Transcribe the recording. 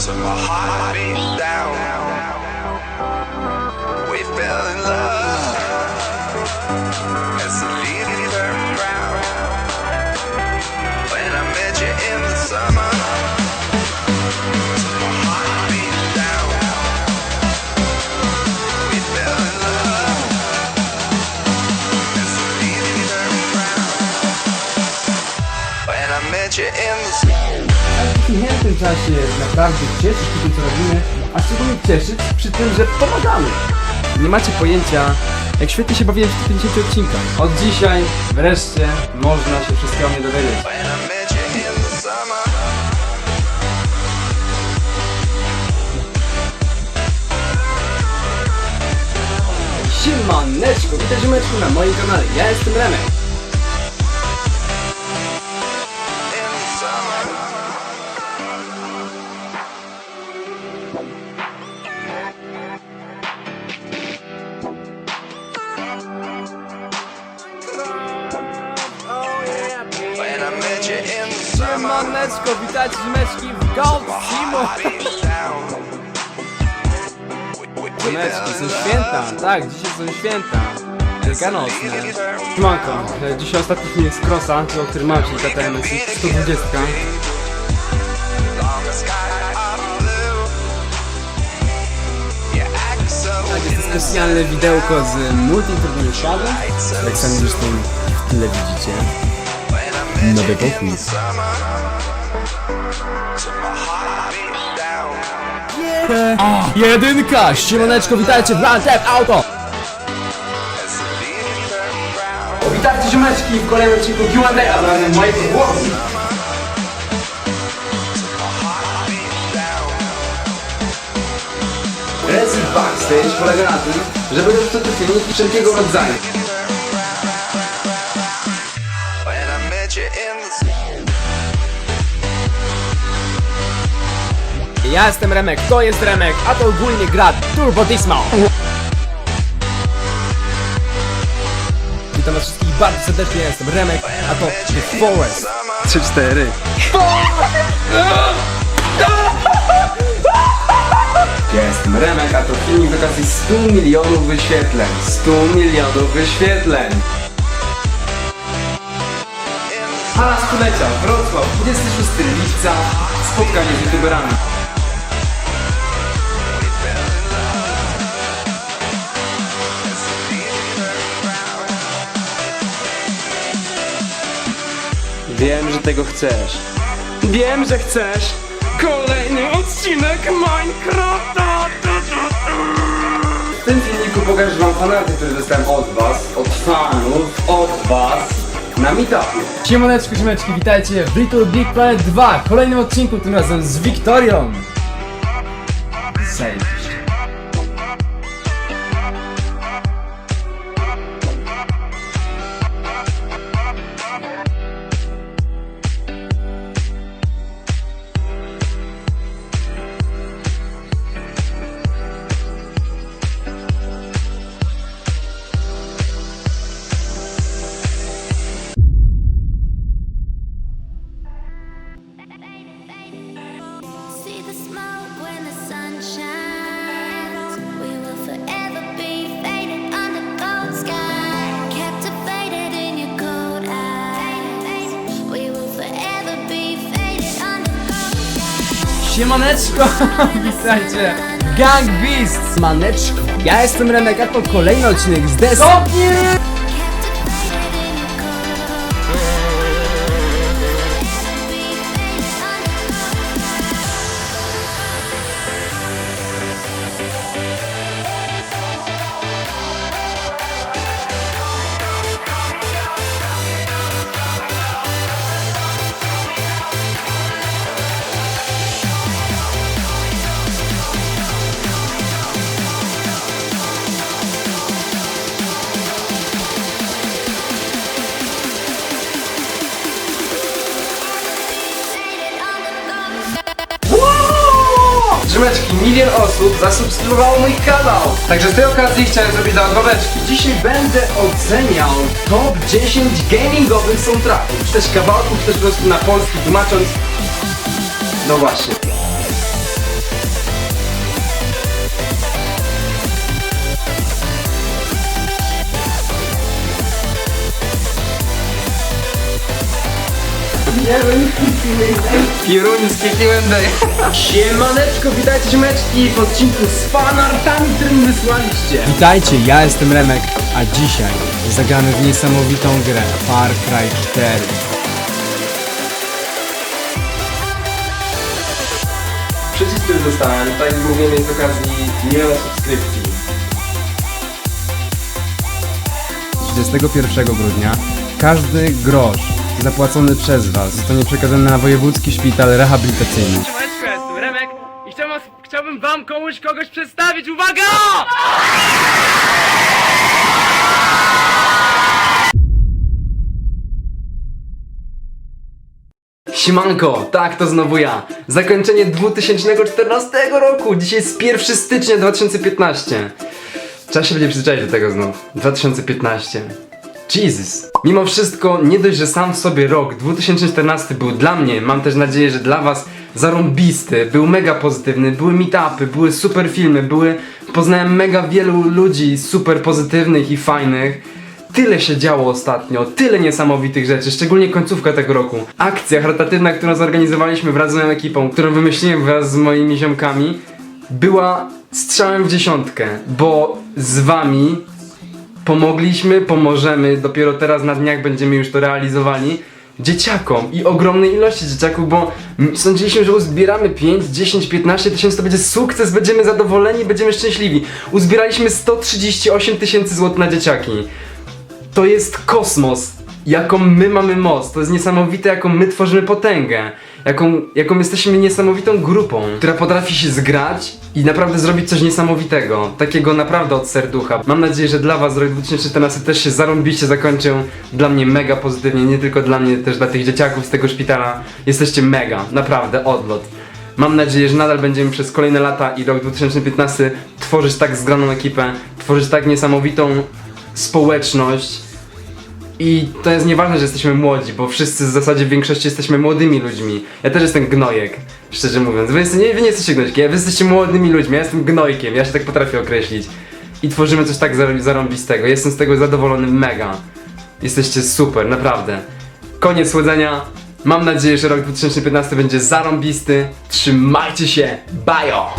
So my heart beat down. The W tym czasie naprawdę cieszyć się tym, co robimy, a szczególnie cieszyć przy tym, że pomagamy. Nie macie pojęcia, jak świetnie się bawiłem w tych 50 odcinkach. Od dzisiaj wreszcie można się wszystkiego mnie dowiedzieć. Siemaneczko, witaj ziomeczku na moim kanale, ja jestem Remek. Siemaneczko, witajcie ziomeczki w Gold Simo. in są święta, tak, dzisiaj są święta. Wielkanocne. Siemanko, dzisiaj ostatni film z Crossa, o którym mam, czyli KTM 120. Long the sky are blue. You act so Tak, jest to specjalne widełko z Multi Shadowem. Jak sami zresztą w tyle widzicie. Nowy pokój. down. Jedynka! Siemaneczko, witajcie w Tap Auto! Witajcie ziomeczki w kolejnym odcinku Q&A, a zarazem mojego głosu. Racing Backstage polega na tym, że będą to filmiki wszelkiego rodzaju. Ja jestem Remek, to jest Remek, a to ogólnie gra Turbo Dismo. Witam was wszystkich bardzo serdecznie, ja jestem Remek, a to The Forest. 3-4. Ja jestem Remek, a to filmik z okazji 100 milionów wyświetleń. 100 milionów wyświetleń. Hala Stulecia, Wrocław, 26 lipca, spotkanie z youtuberami. Wiem, że tego chcesz. Wiem, że chcesz. Kolejny odcinek Minecrafta. W tym filmiku pokażę wam fanaty, które dostałem od was, od fanów, od was na meetupie. Siemaneczko, siemeczki, witajcie w Little Big Planet 2, kolejnym odcinku, tym razem z Wiktorią. Zajebiście. Siemaneczko, witajcie. Gang Beasts, maneczko Ja jestem Remek, a to kolejny odcinek z Destiny Ziomeczki, milion osób zasubskrybowało mój kanał. Także z tej okazji chciałem zrobić dla babeczki Dzisiaj będę oceniał top 10 gamingowych soundtracków. Czy też kawałków, czy też po prostu na polski tłumacząc? No właśnie. Pieruńskie Q&A. Siemaneczko, witajcie ziomeczki w odcinku z fanartami, którym wysłaliście. Witajcie, ja jestem Remek, a dzisiaj zagramy w niesamowitą grę Far Cry 4. Przycisk, który dostałem, tak jak mówiłem, jest z okazji miliona subskrypcji. 31 grudnia każdy grosz zapłacony przez Was zostanie przekazany na Wojewódzki Szpital Rehabilitacyjny. Siemaneczko, jestem Remek i chciałbym, chciałbym wam komuś kogoś przedstawić. Uwaga! Siemanko, tak to znowu ja. Zakończenie 2014 roku. Dzisiaj jest 1 stycznia 2015. Trzeba się będzie przyzwyczaić do tego znów. 2015. Jesus. Mimo wszystko, nie dość, że sam w sobie rok 2014 był dla mnie, mam też nadzieję, że dla was zarąbisty, był mega pozytywny, były meetupy, były super filmy, były, poznałem mega wielu ludzi super pozytywnych i fajnych. Tyle się działo ostatnio, tyle niesamowitych rzeczy, szczególnie końcówka tego roku. Akcja charytatywna, którą zorganizowaliśmy wraz z moją ekipą, którą wymyśliłem wraz z moimi ziomkami, była strzałem w dziesiątkę, bo z wami pomogliśmy, pomożemy, dopiero teraz na dniach będziemy już to realizowali dzieciakom i ogromnej ilości dzieciaków, bo sądziliśmy, że uzbieramy 5, 10, 15 tysięcy, to będzie sukces, będziemy zadowoleni, będziemy szczęśliwi. Uzbieraliśmy 138 tysięcy złotych na dzieciaki. To jest kosmos, jaką my mamy moc, to jest niesamowite, jaką my tworzymy potęgę, jaką, jaką jesteśmy niesamowitą grupą, która potrafi się zgrać i naprawdę zrobić coś niesamowitego, takiego naprawdę od serducha. Mam nadzieję, że dla was rok 2014 też się zarąbiście zakończył, dla mnie mega pozytywnie, nie tylko dla mnie, też dla tych dzieciaków z tego szpitala. Jesteście mega, naprawdę, odlot. Mam nadzieję, że nadal będziemy przez kolejne lata i rok 2015 tworzyć tak zgraną ekipę, tworzyć tak niesamowitą społeczność. I to jest nieważne, że jesteśmy młodzi, bo wszyscy w zasadzie w większości jesteśmy młodymi ludźmi. Ja też jestem gnojek, szczerze mówiąc. Wy, nie, wy nie jesteście gnojki, wy jesteście młodymi ludźmi, ja jestem gnojkiem, ja się tak potrafię określić. I tworzymy coś tak zar- zarąbistego. Jestem z tego zadowolony mega. Jesteście super, naprawdę. Koniec słodzenia. Mam nadzieję, że rok 2015 będzie zarąbisty. Trzymajcie się. Bajo!